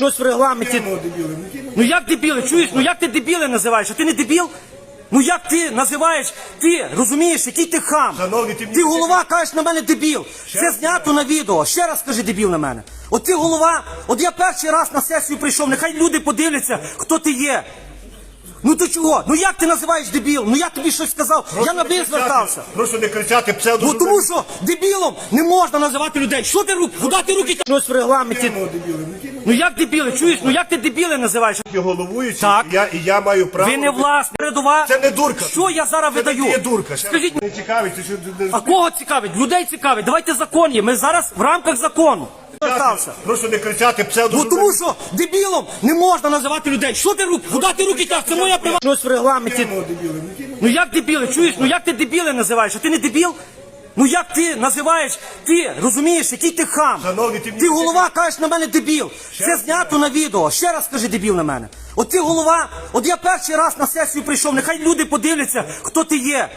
Щось в регламенті. Ну як дебіли? Чуєш? Ну як ти дебіли називаєш? А ти не дебіл? Ну як ти називаєш? Ти розумієш, який ти хам? Ти мені ти голова кажеш на мене дебіл. Це знято на відео. Ще раз скажи дебіл на мене. От ти голова, от я перший раз на сесію прийшов, нехай люди подивляться, хто ти є. Ну чого? Ну як ти називаєш дебіл? Ну я тобі щось сказав. я на ви звертався. Прошу не кричати псевдо. Ну тому що дебілом не можна називати людей. Що ти руки? Куди ти руки? Щось в регламенті. Ну як дебіли? Чуєш? Ну як ти дебіли називаєш? головуючий, Так. і я, і я маю право. Ви не власне передова. Це не дурка. Що я зараз Це видаю? не дурка. Скажіть, Не цікавить, що а кого цікавить? Людей цікавить. Давайте закон є. Ми зараз в рамках закону. Звертався. Прошу не кричати псевдо. Ну тому що дебілом не можна називати людей. Що ти руки? Куди ти руки тягнеш? Це моя права. Щось в регламенті. Ну як дебіли? Чуєш? Ну як ти дебіли називаєш? А ти не дебіл? Ну як ти називаєш? Ти розумієш, який ти хам? Шановний, ти мені ти голова кажеш на мене дебіл. Це знято на відео. Ще раз скажи дебіл на мене. От ти голова, от я перший раз на сесію прийшов, нехай люди подивляться, хто ти є.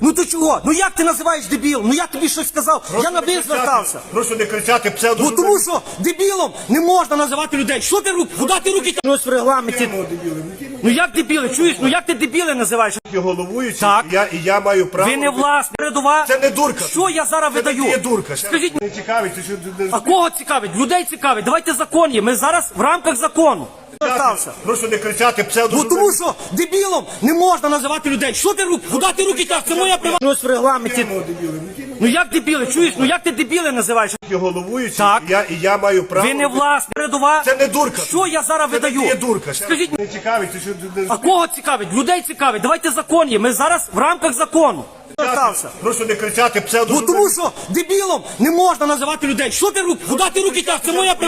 Ну то чого? Ну як ти називаєш дебіл? Ну я тобі щось сказав. я на кричати- звертався. Прошу не кричати псевдо. Ну тому що дебілом не можна називати людей. Що ти руки? Куди ти руки тягнеш в регламенті? Ну як дебіли? Чуєш? Ну як ти дебіли називаєш? головуючий, Так. і я, і я маю право. Ви не власне передова. Це не дурка. Що я зараз Це видаю? не є дурка. Скажіть, Не цікавить, ти що ти- а кого цікавить? Людей цікавить. Давайте закон є. Ми зараз в рамках закону. Звертався. Прошу не кричати псевдо. Ну тому що дебілом не можна називати людей. Що ти руки? Куди ти руки тягнеш? Це моя права. Щось в регламенті. Ну як дебіли? Чуєш? Ну як ти дебіли називаєш? головуючий, Так. і я, і я маю право. Ви не власне передова. Це не дурка. Що я зараз Це видаю? не є дурка. Скажіть, Не цікавить, ти що ти- а кого цікавить? Людей цікавить. Давайте закон є. Ми зараз в рамках закону. Звертався. Прошу не кричати псевдо. Ну тому що дебілом не можна називати людей. Що ти руки? Куди ти руки тягнеш? Це моя права.